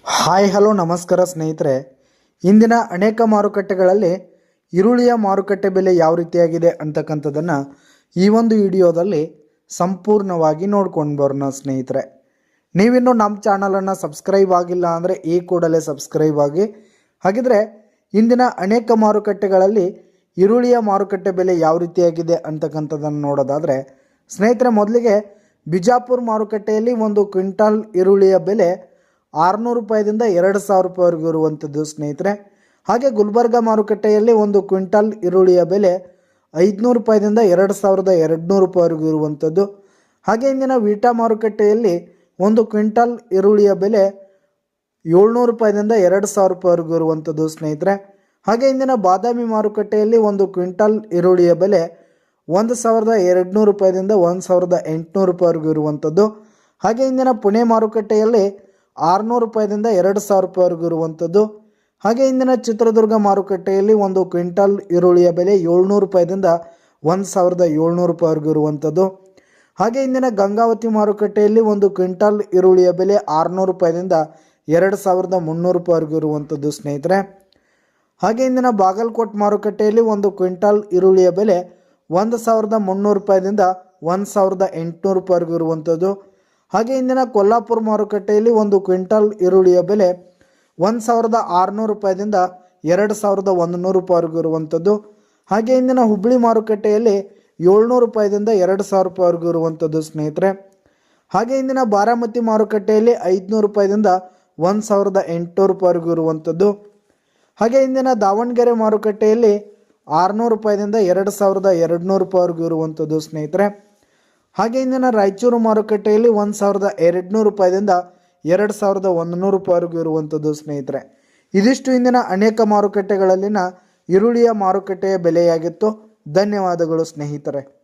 Hi, hello, ನಮಸ್ಕಾರ ಸ್ನೇಹಿತರೆ. ಇಂದಿನ ಅನೇಕ ಮಾರುಕಟ್ಟೆಗಳಲ್ಲಿ ಈರುಳ್ಳಿಯ ಮಾರುಕಟ್ಟೆ ಬೆಲೆ ಯಾವ ರೀತಿಯಾಗಿದೆ ಅಂತಕ್ಕಂಥದ್ದನ್ನು ಈ ಒಂದು ವಿಡಿಯೋದಲ್ಲಿ ಸಂಪೂರ್ಣವಾಗಿ ನೋಡ್ಕೊಂಡು ಬರೋಣ ಸ್ನೇಹಿತರೆ. ನೀವಿನ್ನೂ ನಮ್ಮ ಚಾನಲನ್ನು ಸಬ್ಸ್ಕ್ರೈಬ್ ಆಗಿಲ್ಲ ಅಂದರೆ ಈ ಕೂಡಲೇ ಸಬ್ಸ್ಕ್ರೈಬ್ ಆಗಿ. ಹಾಗಿದ್ರೆ ಇಂದಿನ ಅನೇಕ ಮಾರುಕಟ್ಟೆಗಳಲ್ಲಿ ಈರುಳ್ಳಿಯ ಮಾರುಕಟ್ಟೆ ಬೆಲೆ ಯಾವ ರೀತಿಯಾಗಿದೆ ಅಂತಕ್ಕಂಥದ್ದನ್ನು ನೋಡೋದಾದರೆ, ಸ್ನೇಹಿತರೆ, ಮೊದಲಿಗೆ ಬಿಜಾಪುರ ಮಾರುಕಟ್ಟೆಯಲ್ಲಿ ಒಂದು ಕ್ವಿಂಟಾಲ್ ಈರುಳ್ಳಿಯ ಬೆಲೆ ಆರುನೂರು ರೂಪಾಯಿದಿಂದ ಎರಡು ಸಾವಿರ ರೂಪಾಯಿವರೆಗೂ ಇರುವಂಥದ್ದು ಸ್ನೇಹಿತರೆ. ಹಾಗೆ ಗುಲ್ಬರ್ಗ ಮಾರುಕಟ್ಟೆಯಲ್ಲಿ ಒಂದು ಕ್ವಿಂಟಲ್ ಈರುಳ್ಳಿಯ ಬೆಲೆ ಐದುನೂರು ರೂಪಾಯಿದಿಂದ ಎರಡು ಸಾವಿರದ ಎರಡುನೂರು ರೂಪಾಯಿವರೆಗೂ ಇರುವಂಥದ್ದು. ಹಾಗೆ ಇಂದಿನ ವೀಟಾ ಮಾರುಕಟ್ಟೆಯಲ್ಲಿ ಒಂದು ಕ್ವಿಂಟಾಲ್ ಈರುಳ್ಳಿಯ ಬೆಲೆ ಏಳ್ನೂರು ರೂಪಾಯಿದಿಂದ ಎರಡು ಸಾವಿರ ರೂಪಾಯಿವರೆಗೂ ಇರುವಂಥದ್ದು ಸ್ನೇಹಿತರೆ. ಹಾಗೆ ಇಂದಿನ ಬಾದಾಮಿ ಮಾರುಕಟ್ಟೆಯಲ್ಲಿ ಒಂದು ಕ್ವಿಂಟಾಲ್ ಈರುಳ್ಳಿಯ ಬೆಲೆ ಒಂದು ಸಾವಿರದ ಎರಡುನೂರು ರೂಪಾಯಿದಿಂದ ಒಂದು ಸಾವಿರದ ಎಂಟುನೂರು ರೂಪಾಯಿವರೆಗೂ ಇರುವಂಥದ್ದು. ಹಾಗೆ ಇಂದಿನ ಪುಣೆ ಮಾರುಕಟ್ಟೆಯಲ್ಲಿ ಆರುನೂರು ರೂಪಾಯಿದಿಂದ ಎರಡು ಸಾವಿರ ರೂಪಾಯಿವರೆಗೂ ಇರುವಂಥದ್ದು. ಹಾಗೆ ಇಂದಿನ ಚಿತ್ರದುರ್ಗ ಮಾರುಕಟ್ಟೆಯಲ್ಲಿ ಒಂದು ಕ್ವಿಂಟಲ್ ಈರುಳ್ಳಿಯ ಬೆಲೆ ಏಳ್ನೂರು ರೂಪಾಯಿದಿಂದ ಒಂದು ಸಾವಿರದ ಏಳ್ನೂರು ರೂಪಾಯಿವರೆಗೂ ಇರುವಂಥದ್ದು. ಹಾಗೆ ಇಂದಿನ ಗಂಗಾವತಿ ಮಾರುಕಟ್ಟೆಯಲ್ಲಿ ಒಂದು ಕ್ವಿಂಟಲ್ ಈರುಳ್ಳಿಯ ಬೆಲೆ ಆರುನೂರು ರೂಪಾಯಿದಿಂದ ಎರಡು ಸಾವಿರದ ಮುನ್ನೂರು ರೂಪಾಯಿವರೆಗೂ ಇರುವಂಥದ್ದು ಸ್ನೇಹಿತರೆ. ಹಾಗೆ ಇಂದಿನ ಬಾಗಲಕೋಟ್ ಮಾರುಕಟ್ಟೆಯಲ್ಲಿ ಒಂದು ಕ್ವಿಂಟಲ್ ಈರುಳ್ಳಿಯ ಬೆಲೆ ಒಂದು ಸಾವಿರದ ಮುನ್ನೂರು ರೂಪಾಯಿದಿಂದ ಒಂದು ಸಾವಿರದ ಎಂಟುನೂರು ರೂಪಾಯಿವರೆಗೂ ಇರುವಂಥದ್ದು. ಹಾಗೆ ಇಂದಿನ ಕೊಲ್ಲಾಪುರ ಮಾರುಕಟ್ಟೆಯಲ್ಲಿ ಒಂದು ಕ್ವಿಂಟಾಲ್ ಈರುಳ್ಳಿಯ ಬೆಲೆ ಒಂದು ಸಾವಿರದ ಆರುನೂರು ರೂಪಾಯಿದಿಂದ ಎರಡು ಸಾವಿರದ ಒಂದು ನೂರು ರೂಪಾಯಿವರೆಗೂ ಇರುವಂಥದ್ದು ಹಾಗೆ ಇಂದಿನ ಹುಬ್ಬಳ್ಳಿ ಮಾರುಕಟ್ಟೆಯಲ್ಲಿ ಏಳ್ನೂರು ರೂಪಾಯಿದಿಂದ ಎರಡು ಸಾವಿರ ರೂಪಾಯಿವರೆಗೂ ಇರುವಂಥದ್ದು ಸ್ನೇಹಿತರೆ. ಹಾಗೆ ಇಂದಿನ ಬಾರಾಮತಿ ಮಾರುಕಟ್ಟೆಯಲ್ಲಿ ಐದುನೂರು ರೂಪಾಯಿದಿಂದ ಒಂದು ಸಾವಿರದ ಎಂಟುನೂರು ರೂಪಾಯಿವರೆಗೂ ಇರುವಂಥದ್ದು ಹಾಗೆ ಇಂದಿನ ದಾವಣಗೆರೆ ಮಾರುಕಟ್ಟೆಯಲ್ಲಿ ಆರುನೂರು ರೂಪಾಯಿದಿಂದ ಎರಡು ಸಾವಿರದ ಎರಡು ನೂರು ರೂಪಾಯಿವರೆಗೂ ಇರುವಂಥದ್ದು ಸ್ನೇಹಿತರೆ. ಹಾಗೆ ಇಂದಿನ ರಾಯಚೂರು ಮಾರುಕಟ್ಟೆಯಲ್ಲಿ ಒಂದು ಸಾವಿರದ ಎರಡುನೂರು ರೂಪಾಯಿದಿಂದ ಎರಡು ಸಾವಿರದ ಒಂದು ನೂರು ರೂಪಾಯಿವರೆಗೂ ಇರುವಂಥದ್ದು ಸ್ನೇಹಿತರೆ. ಇದಿಷ್ಟು ಇಂದಿನ ಅನೇಕ ಮಾರುಕಟ್ಟೆಗಳಲ್ಲಿನ ಈರುಳ್ಳಿಯ ಮಾರುಕಟ್ಟೆಯ ಬೆಲೆಯಾಗಿತ್ತು. ಧನ್ಯವಾದಗಳು ಸ್ನೇಹಿತರೆ.